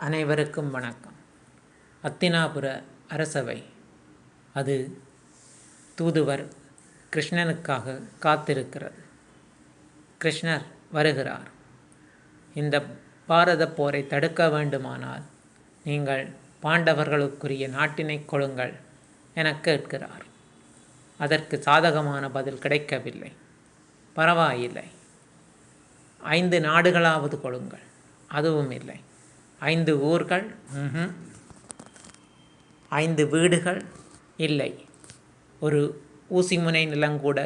அனைவருக்கும் வணக்கம். அத்தினாபுர அரசவை அது தூதுவர் கிருஷ்ணனுக்காக காத்திருக்கிறது. கிருஷ்ணர் வருகிறார். இந்த பாரத போரை தடுக்க வேண்டுமானால் நீங்கள் பாண்டவர்களுக்குரிய நாட்டினை கொள்ளுங்கள் என கேட்கிறார். அதற்கு சாதகமான பதில் கிடைக்கவில்லை. பரவாயில்லை. ஐந்து நாடுகளாவது கொடுங்கள் அதுவும் இல்லை. ஐந்து ஊர்கள் ஐந்து வீடுகள் இல்லை. ஒரு ஊசிமுனை நிலங்கூட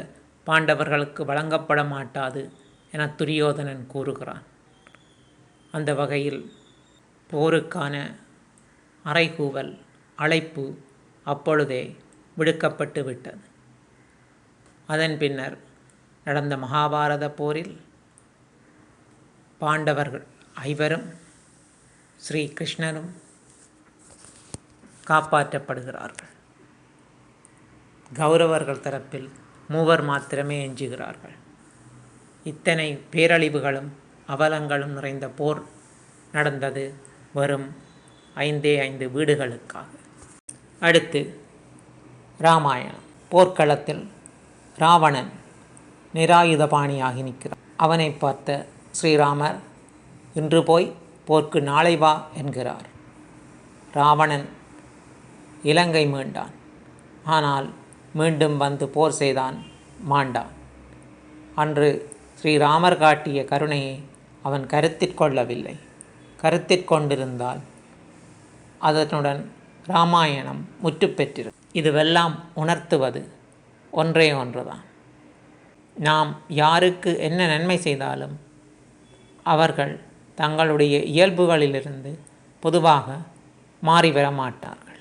பாண்டவர்களுக்கு வழங்கப்பட மாட்டாது என துரியோதனன் கூறுகிறான். அந்த வகையில் போருக்கான அறைகூவல் அழைப்பு அப்பொழுதே விடுக்கப்பட்டு விட்டது. அதன் பின்னர் நடந்த மகாபாரத போரில் பாண்டவர்கள் ஐவரும் ஸ்ரீ கிருஷ்ணரும் காப்பாற்றப்படுகிறார்கள். கௌரவர்கள் தரப்பில் மூவர் மாத்திரமே எஞ்சுகிறார்கள். இத்தனை பேரழிவுகளும் அவலங்களும் நிறைந்த போர் நடந்தது வெறும் ஐந்தே ஐந்து வீடுகளுக்காக. அடுத்து ராமாயணம். போர்க்களத்தில் ராவணன் நிராயுதபாணியாகி நிற்கிறான். அவனை பார்த்த ஸ்ரீராமர் இன்று போய் போர்க்கு நாளை வா என்கிறார். ராவணன் இலங்கை மீண்டான். ஆனால் மீண்டும் வந்து போர் செய்தான் மாண்டான். அன்று ஸ்ரீராமர் காட்டிய கருணையை அவன் கருத்திற் கொள்ளவில்லை. கருத்திற் கொண்டிருந்தால் அதனுடன் ராமாயணம் முற்று இதுவெல்லாம் உணர்த்துவது ஒன்றே ஒன்றுதான். நாம் யாருக்கு என்ன நன்மை செய்தாலும் அவர்கள் தங்களுடைய இயல்புகளிலிருந்து பொதுவாக மாறிவர மாட்டார்கள்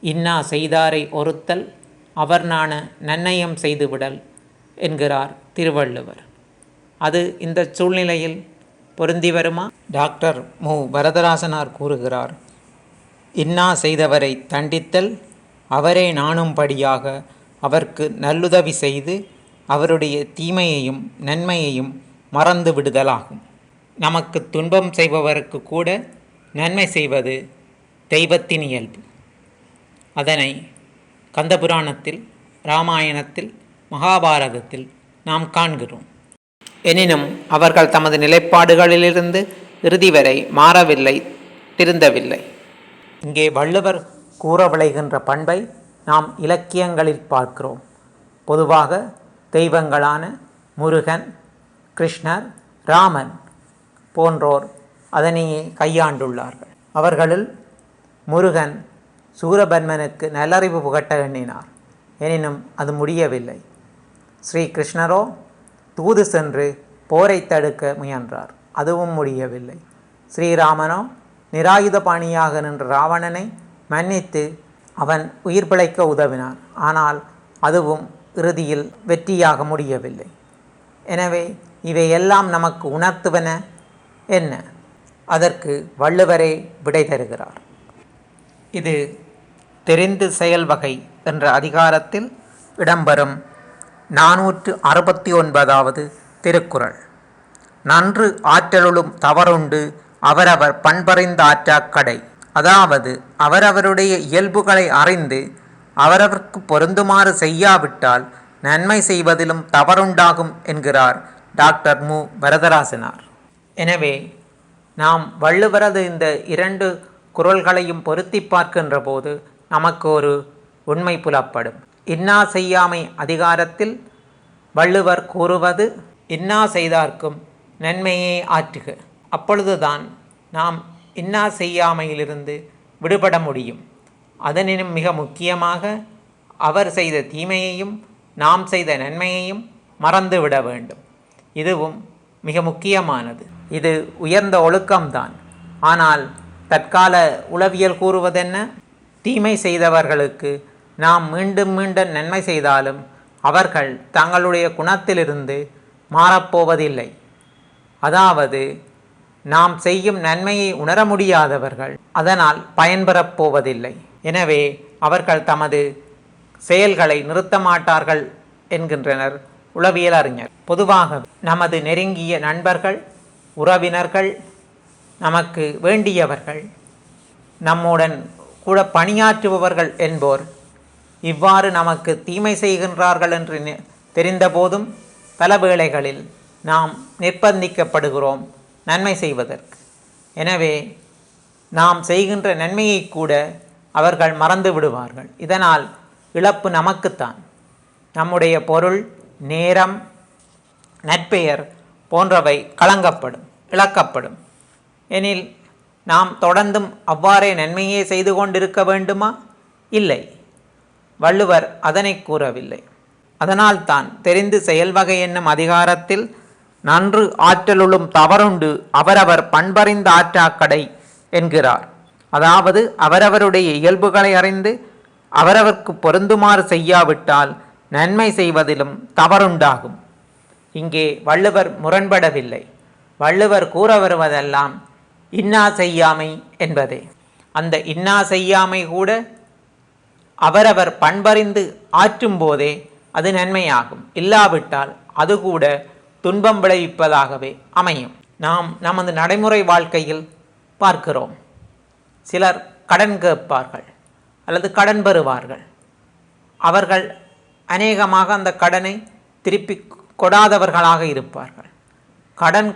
இன்னா செய்தாரை ஒருத்தல் அவர் நாண நன்னயம் செய்துவிடல் என்கிறார் திருவள்ளுவர். அது இந்த சூழ்நிலையில் பொருந்தி வருமா? டாக்டர் மு. வரதராசனார் கூறுகிறார் இன்னா செய்தவரை தண்டித்தல் அவரே நாணும்படியாக அவர்க்கு நல்லுதவி செய்து அவருடைய தீமையையும் நன்மையையும் மறந்து விடுதலாகும். நமக்கு துன்பம் செய்பவருக்கு கூட நன்மை செய்வது தெய்வத்தின் இயல்பு. அதனை கந்தபுராணத்தில் ராமாயணத்தில் மகாபாரதத்தில் நாம் காண்கிறோம். எனினும் அவர்கள் தமது நிலைப்பாடுகளிலிருந்து இறுதி வரை மாறவில்லை திருந்தவில்லை. இங்கே வள்ளுவர் கூற விளைகின்ற பண்பை நாம் இலக்கியங்களில் பார்க்கிறோம். பொதுவாக தெய்வங்களான முருகன் கிருஷ்ணர் ராமன் போன்றோர் அதனையே கையாண்டுள்ளார்கள். அவர்களில் முருகன் சூரபன்மனுக்கு நல்லறிவு புகட்ட எண்ணினார். எனினும் அது முடியவில்லை. ஸ்ரீ கிருஷ்ணரோ தூது சென்று போரை தடுக்க முயன்றார். அதுவும் முடியவில்லை. ஸ்ரீராமனோ நிராயுதபாணியாக நின்ற ராவணனை மன்னித்து அவன் உயிர் பிழைக்க உதவினான். ஆனால் அதுவும் இறுதியில் வெற்றியாக முடியவில்லை. எனவே இவையெல்லாம் நமக்கு உணர்த்துவன என்ன? அதற்கு வள்ளுவரே விடை தருகிறார். இது தெரிந்து செயல் வகை என்ற அதிகாரத்தில் இடம்பெறும் நாநூற்று அறுபத்தி ஒன்பதாவது திருக்குறள். நன்று ஆற்றலுளும் தவறுண்டு அவரவர் பண்பறிந்த ஆற்றாக்கடை. அதாவது அவரவருடைய இயல்புகளை அறிந்து அவரவர்க்கு பொருந்துமாறு செய்யாவிட்டால் நன்மை செய்வதிலும் தவறுண்டாகும் என்கிறார் டாக்டர் மு. வரதராசனார். எனவே நாம் வள்ளுவரது இந்த இரண்டு குரல்களையும் பொருத்தி பார்க்கின்ற போது நமக்கு ஒரு உண்மை புலப்படும். இன்னா செய்யாமை அதிகாரத்தில் வள்ளுவர் கூறுவது இன்னா செய்தார்க்கும் நன்மையே ஆற்றுக. அப்பொழுதுதான் நாம் இன்னா செய்யாமையிலிருந்து விடுபட முடியும். அதனினும் மிக முக்கியமாக அவர் செய்த தீமையையும் நாம் செய்த நன்மையையும் மறந்துவிட வேண்டும். இதுவும் மிக முக்கியமானது. இது உயர்ந்த ஒழுக்கம்தான். ஆனால் தற்கால உளவியல் கூறுவதென்ன? தீமை செய்தவர்களுக்கு நாம் மீண்டும் மீண்டும் நன்மை செய்தாலும் அவர்கள் தங்களுடைய குணத்திலிருந்து மாறப்போவதில்லை. அதாவது நாம் செய்யும் நன்மையை உணர முடியாதவர்கள் அதனால் பயன்பெறப் போவதில்லை. எனவே அவர்கள் தமது செயல்களை நிறுத்த மாட்டார்கள் என்கின்றனர் உளவியல் அறிஞர். பொதுவாக நமது நெருங்கிய நண்பர்கள் உறவினர்கள் நமக்கு வேண்டியவர்கள் நம்முடன் கூட பணியாற்றுபவர்கள் என்போர் இவ்வாறு நமக்கு தீமை செய்கின்றார்கள் என்று தெரிந்தபோதும் பல வேளைகளில் நாம் நிர்பந்திக்கப்படுகிறோம் நன்மை செய்வதற்கு. எனவே நாம் செய்கின்ற நன்மையை கூட அவர்கள் மறந்து விடுவார்கள். இதனால் இழப்பு நமக்குத்தான். நம்முடைய பொருள் நேரம் நற்பெயர் போன்றவை களங்கப்படும் இழக்கப்படும் எனில் நாம் தொடர்ந்தும் அவ்வாறே நன்மையே செய்து கொண்டிருக்க வேண்டுமா? இல்லை. வள்ளுவர் அதனை கூறவில்லை. அதனால்தான் தெரிந்து செயல்வகை என்னும் அதிகாரத்தில் நன்று ஆற்றலுளும் தவறுண்டு அவரவர் பண்பறிந்த ஆற்றாக்கடை என்கிறார். அதாவது அவரவருடைய இயல்புகளை அறிந்து அவரவர்க்கு பொருந்துமாறு செய்யாவிட்டால் நன்மை செய்வதிலும் தவறுண்டாகும். இங்கே வள்ளுவர் முரண்படவில்லை. வள்ளுவர் கூற வருவதெல்லாம் இன்னா செய்யாமை என்பதே. அந்த இன்னா செய்யாமை கூட அவரவர் பண்பறிந்து ஆற்றும் போதே அது நன்மையாகும். இல்லாவிட்டால் அது கூட துன்பம் விளைவிப்பதாகவே அமையும். நாம் நமது நடைமுறை வாழ்க்கையில் பார்க்கிறோம். சிலர் கடன் கேட்பார்கள் அல்லது கடன் பெறுவார்கள். அவர்கள் அநேகமாக அந்த கடனை திருப்பி கொடாதவர்களாக இருப்பார்கள். கடன்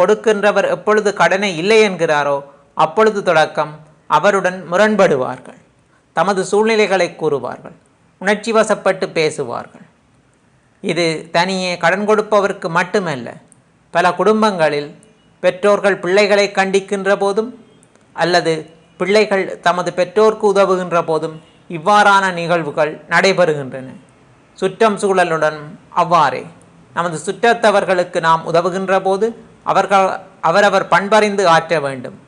கொடுக்கின்றவர் எப்பொழுது கடனை இல்லை என்கிறாரோ அப்பொழுது தொடக்கம் அவருடன் முரண்படுவார்கள். தமது சூழ்நிலைகளை கூறுவார்கள். உணர்ச்சி வசப்பட்டு பேசுவார்கள். இது தனியே கடன் கொடுப்பவருக்கு மட்டுமல்ல பல குடும்பங்களில் பெற்றோர்கள் பிள்ளைகளை கண்டிக்கின்ற போதும் அல்லது பிள்ளைகள் தமது பெற்றோர்க்கு உதவுகின்ற போதும் இவ்வாறான நிகழ்வுகள் நடைபெறுகின்றன. சுற்றம் சூழலுடன் அவ்வாறே. நமது சுற்றத்தவர்களுக்கு நாம் உதவுகின்ற போது அவர்கள் அவரவர் பண்பறிந்து ஆற்ற வேண்டும்.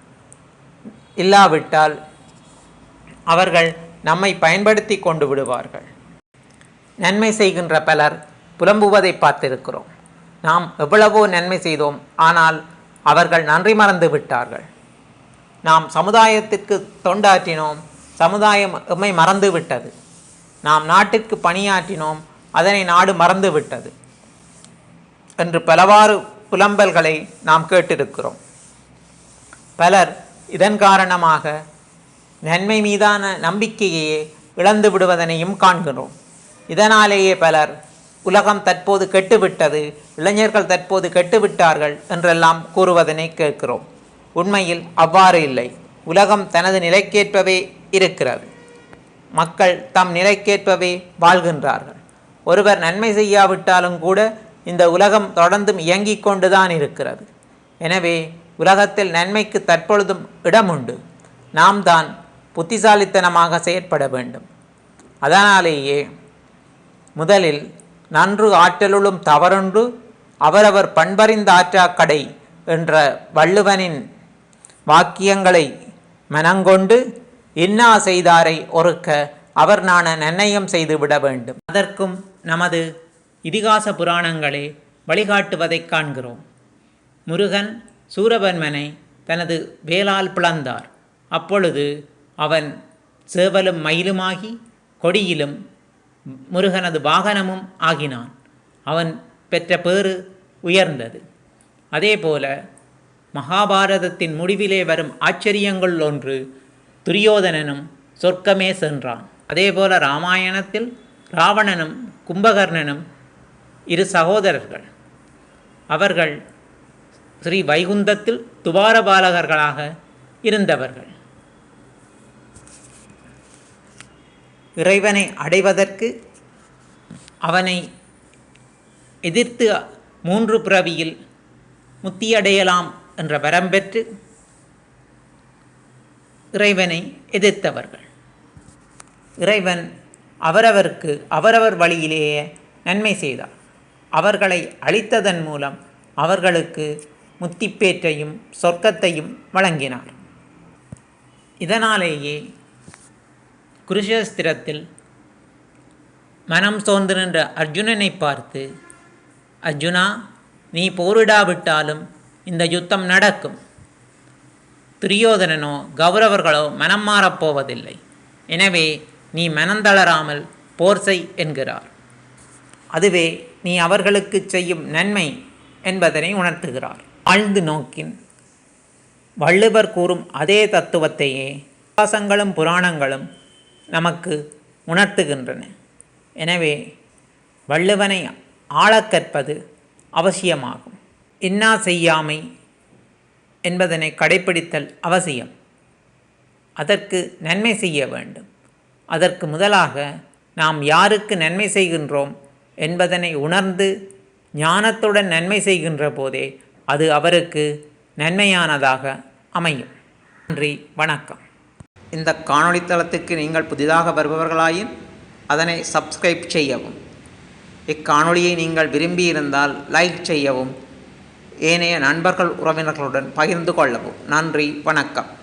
இல்லாவிட்டால் அவர்கள் நம்மை பயன்படுத்தி கொண்டு விடுவார்கள். நன்மை செய்கின்ற பலர் புலம்புவதை பார்த்திருக்கிறோம். நாம் எவ்வளவோ நன்மை செய்தோம் ஆனால் அவர்கள் நன்றி மறந்து விட்டார்கள். நாம் சமுதாயத்திற்கு தொண்டாற்றினோம் சமுதாயம் எம்மை மறந்து விட்டது. நாம் நாட்டிற்கு பணியாற்றினோம் அதனை நாடு மறந்து விட்டது. என்று பலவாறு புலம்பல்களை நாம் கேட்டிருக்கிறோம். பலர் இதன் காரணமாக நன்மை மீதான நம்பிக்கையையே இழந்து விடுவதனையும் காண்கிறோம். இதனாலேயே பலர் உலகம் தற்போது கெட்டுவிட்டது இளைஞர்கள் தற்போது கெட்டுவிட்டார்கள் என்றெல்லாம் கூறுவதனை கேட்கிறோம். உண்மையில் அவ்வாறு இல்லை. உலகம் தனது நிலைக்கேற்பவே இருக்கிறது. மக்கள் தம் நிலைக்கேற்பவே வாழ்கின்றார்கள். ஒருவர் நன்மை செய்யாவிட்டாலும் கூட இந்த உலகம் தொடர்ந்தும் இயங்கிக் கொண்டுதான் இருக்கிறது. எனவே உலகத்தில் நன்மைக்கு தற்பொழுதும் இடம் உண்டு நாம் தான் புத்திசாலித்தனமாக செயற்பட வேண்டும். அதனாலேயே முதலில் நன்று ஆற்றலுளும் தவறொன்று அவரவர் பண்பறிந்த ஆற்றாக்கடை என்ற வள்ளுவனின் வாக்கியங்களை மனங்கொண்டு இன்னா செய்தாரை ஒருக்க அவர் நாண நன்னயம் செய்து விட வேண்டும். அதற்கும் நமது இதிகாச புராணங்களே வழிகாட்டுவதைக் காண்கிறோம். முருகன் சூரபன்மனை தனது வேலால் பிளந்தார். அப்பொழுது அவன் சேவலும் மயிலுமாகி கொடியிலும் முருகனது வாகனமும் ஆகினான். அவன் பெற்ற பேறு உயர்ந்தது. அதேபோல மகாபாரதத்தின் முடிவிலே வரும் ஆச்சரியங்கள் ஒன்று துரியோதனனும் சொர்க்கமே சென்றான். அதேபோல ராமாயணத்தில் ராவணனும் கும்பகர்ணனும் இரு சகோதரர்கள். அவர்கள் ஸ்ரீ வைகுந்தத்தில் துவாரபாலகர்களாக இருந்தவர்கள். இறைவனை அடைவதற்கு அவனை எதிர்த்து மூன்று பிறவியில் முத்தியடையலாம் என்ற வரம்பெற்று இறைவனை எதிர்த்தவர்கள். இறைவன் அவரவருக்கு அவரவர் வழியிலேயே நன்மை செய்தார். அவர்களை அழித்ததன் மூலம் அவர்களுக்கு முத்திப்பேற்றையும் சொர்க்கத்தையும் வழங்கினார். இதனாலேயே குருஷஸ்திரத்தில் மனம் சோர்ந்து நின்ற அர்ஜுனனை பார்த்து அர்ஜுனா நீ போரிடாவிட்டாலும் இந்த யுத்தம் நடக்கும். துரியோதனனோ கௌரவர்களோ மனம் மாறப்போவதில்லை எனவே நீ மனந்தளராமல் போர் செய் என்கிறார். அதுவே நீ அவர்களுக்கு செய்யும் நன்மை என்பதனை உணர்த்துகிறார். ஆழ்ந்து நோக்கின் வள்ளுவர் கூறும் அதே தத்துவத்தையே இதிகாசங்களும் புராணங்களும் நமக்கு உணர்த்துகின்றன. எனவே வள்ளுவனை ஆளக் கற்பது அவசியமாகும். இன்னா செய்யாமை என்பதனை கடைப்பிடித்தல் அவசியம். அதற்கு நன்மை செய்ய வேண்டும். அதற்கு முதலாக நாம் யாருக்கு நன்மை செய்கின்றோம் என்பதனை உணர்ந்து ஞானத்துடன் நன்மை செய்கின்ற போதே அது அவருக்கு நன்மையானதாக அமையும். நன்றி வணக்கம். இந்த காணொளி தளத்துக்கு நீங்கள் புதிதாக வருபவர்களாயின் அதனை சப்ஸ்கிரைப் செய்யவும். இக்காணொளியை நீங்கள் விரும்பியிருந்தால் லைக் செய்யவும். ஏனைய நண்பர்கள் உறவினர்களுடன் பகிர்ந்து கொள்ளவும். நன்றி வணக்கம்.